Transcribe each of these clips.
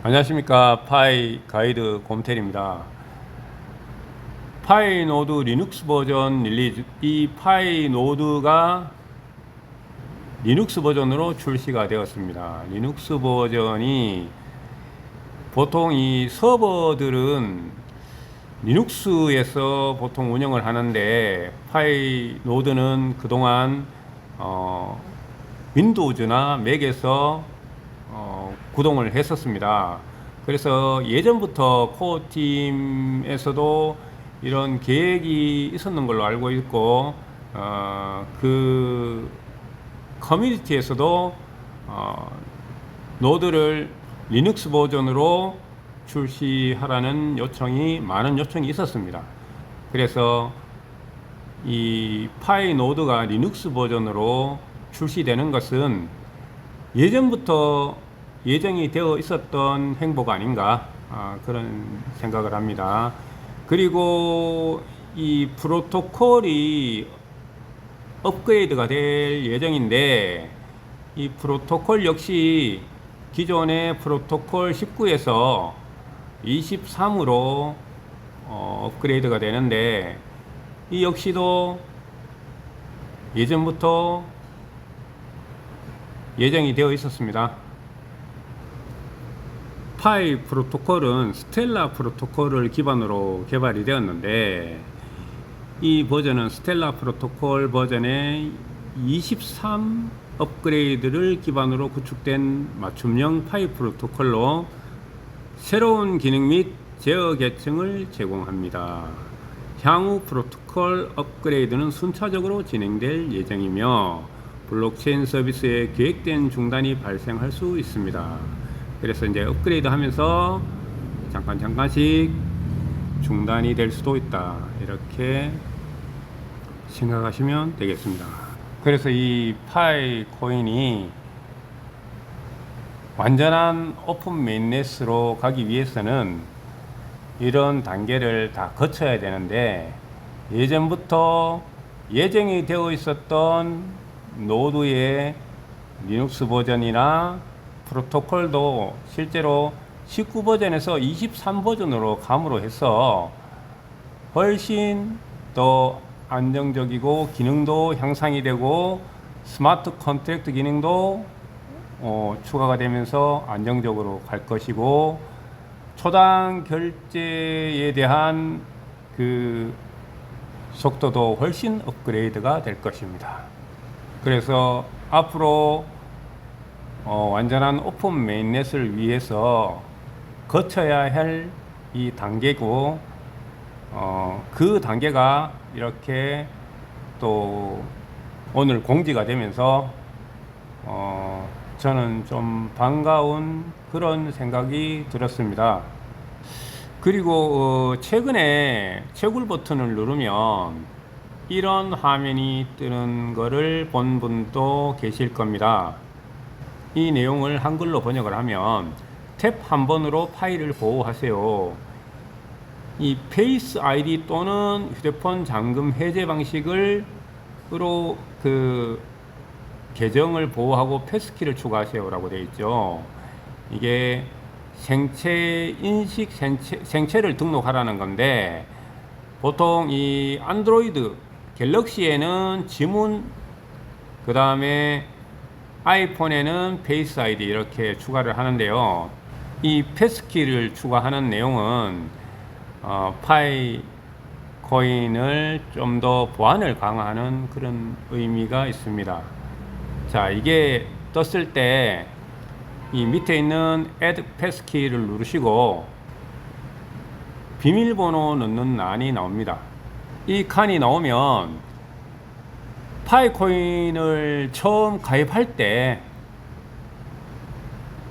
안녕하십니까. 파이 가이드 곰텔입니다. 파이 노드 리눅스 버전 릴리즈 이 파이 노드가 리눅스 버전으로 출시가 되었습니다. 리눅스 버전이 보통 이 서버들은 리눅스에서 보통 운영을 하는데 파이 노드는 그동안 어, 윈도우즈나 맥에서 어, 구동을 했었습니다. 그래서 예전부터 코어 팀에서도 이런 계획이 있었는 걸로 알고 있고 어, 그 커뮤니티에서도 어, 노드를 리눅스 버전으로 출시하라는 요청이 많은 요청이 있었습니다. 그래서 이 파이 노드가 리눅스 버전으로 출시되는 것은 예전부터 예정이 되어 있었던 행보가 아닌가 아, 그런 생각을 합니다. 그리고 이 프로토콜이 업그레이드가 될 예정인데 이 프로토콜 역시 기존의 프로토콜 19에서 23으로 어, 업그레이드가 되는데 이 역시도 예전부터 예정이 되어 있었습니다. 파이 프로토콜은 스텔라 프로토콜을 기반으로 개발이 되었는데 이 버전은 스텔라 프로토콜 버전의 23 업그레이드를 기반으로 구축된 맞춤형 파이 프로토콜로 새로운 기능 및 제어 계층을 제공합니다. 향후 프로토콜 업그레이드는 순차적으로 진행될 예정이며 블록체인 서비스의 계획된 중단이 발생할 수 있습니다. 그래서 이제 업그레이드 하면서 잠깐 잠깐씩 중단이 될 수도 있다. 이렇게 생각하시면 되겠습니다. 그래서 이 파이 코인이 완전한 오픈 메인넷으로 가기 위해서는 이런 단계를 다 거쳐야 되는데 예전부터 예정이 되어 있었던 노드의 리눅스 버전이나 프로토콜도 실제로 19 버전에서 23 버전으로 감으로 해서 훨씬 더 안정적이고 기능도 향상이 되고 스마트 컨트랙트 기능도 어, 추가가 되면서 안정적으로 갈 것이고 초당 결제에 대한 그 속도도 훨씬 업그레이드가 될 것입니다. 그래서 앞으로 어, 완전한 오픈 메인넷을 위해서 거쳐야 할 이 단계고 어, 그 단계가 이렇게 또 오늘 공지가 되면서 어, 저는 좀 반가운 그런 생각이 들었습니다. 그리고 어, 최근에 채굴 버튼을 누르면 이런 화면이 뜨는 거를 본 분도 계실 겁니다. 이 내용을 한글로 번역을 하면 탭 한 번으로 파일을 보호하세요. 이 페이스 아이디 또는 휴대폰 잠금 해제 방식을 으로 그 계정을 보호하고 패스키를 추가하세요라고 되어 있죠. 이게 생체 인식 생체, 생체를 등록하라는 건데 보통 이 안드로이드 갤럭시에는 지문 그 다음에 아이폰에는 페이스 아이디 이렇게 추가를 하는데요. 이 패스키를 추가하는 내용은 어, 파이 코인을 좀 더 보안을 강화하는 그런 의미가 있습니다. 자, 이게 떴을 때 이 밑에 있는 Add Passkey를 누르시고 비밀번호 넣는 란이 나옵니다. 이 칸이 나오면 파이코인을 처음 가입할 때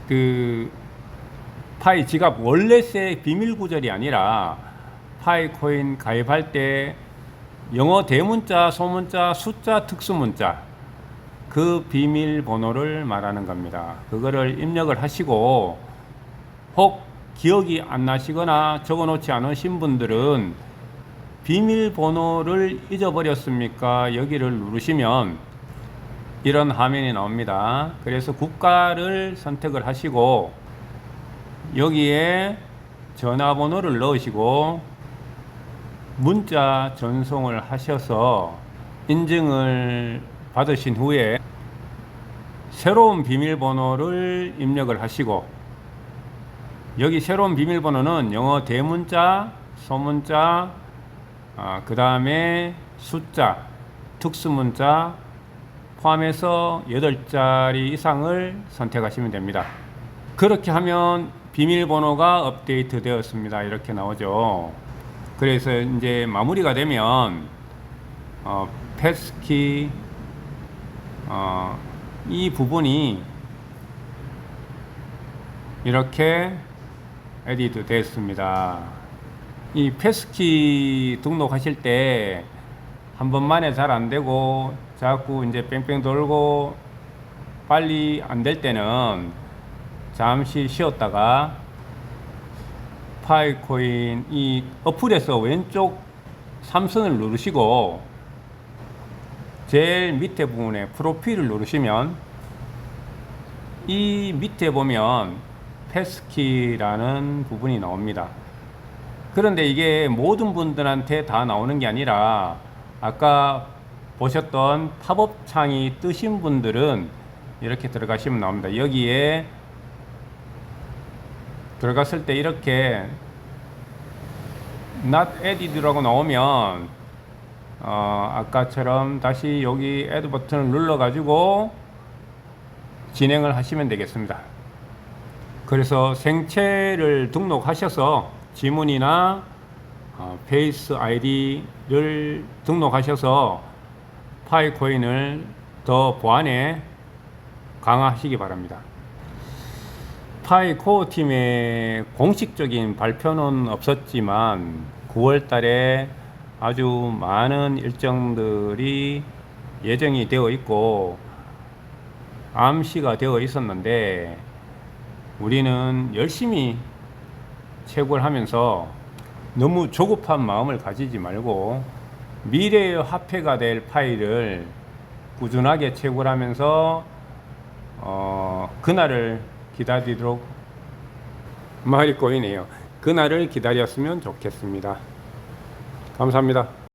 그 파이 지갑 월렛의 비밀 구절이 아니라 파이코인 가입할 때 영어 대문자, 소문자, 숫자, 특수문자 그 비밀번호를 말하는 겁니다. 그거를 입력을 하시고 혹 기억이 안 나시거나 적어놓지 않으신 분들은 비밀번호를 잊어버렸습니까? 여기를 누르시면 이런 화면이 나옵니다. 그래서 국가를 선택을 하시고 여기에 전화번호를 넣으시고 문자 전송을 하셔서 인증을 받으신 후에 새로운 비밀번호를 입력을 하시고 여기 새로운 비밀번호는 영어 대문자, 소문자, 아, 그 다음에 숫자, 특수문자 포함해서 8자리 이상을 선택하시면 됩니다. 그렇게 하면 비밀번호가 업데이트 되었습니다. 이렇게 나오죠. 그래서 이제 마무리가 되면 어, 패스키 어, 이 부분이 이렇게 에디트 됐습니다. 이 패스키 등록하실 때 한 번만에 잘 안 되고 자꾸 이제 뺑뺑 돌고 빨리 안 될 때는 잠시 쉬었다가 파이코인 이 어플에서 왼쪽 삼선을 누르시고 제일 밑에 부분에 프로필을 누르시면 이 밑에 보면 패스키라는 부분이 나옵니다. 그런데 이게 모든 분들한테 다 나오는 게 아니라 아까 보셨던 팝업 창이 뜨신 분들은 이렇게 들어가시면 나옵니다. 여기에 들어갔을 때 이렇게 not added라고 나오면 어, 아까처럼 다시 여기 add 버튼을 눌러 가지고 진행을 하시면 되겠습니다. 그래서 생체를 등록하셔서 지문이나 어, 페이스 아이디를 등록하셔서 파이코인을 더 보안에 강화하시기 바랍니다. 파이코어 팀의 공식적인 발표는 없었지만 9월 달에 아주 많은 일정들이 예정이 되어 있고 암시가 되어 있었는데 우리는 열심히 채굴 하면서 너무 조급한 마음을 가지지 말고 미래의 화폐가 될 파일을 꾸준하게 채굴 하면서 어, 그날을 기다리도록 말이 꼬이네요. 그날을 기다렸으면 좋겠습니다. 감사합니다.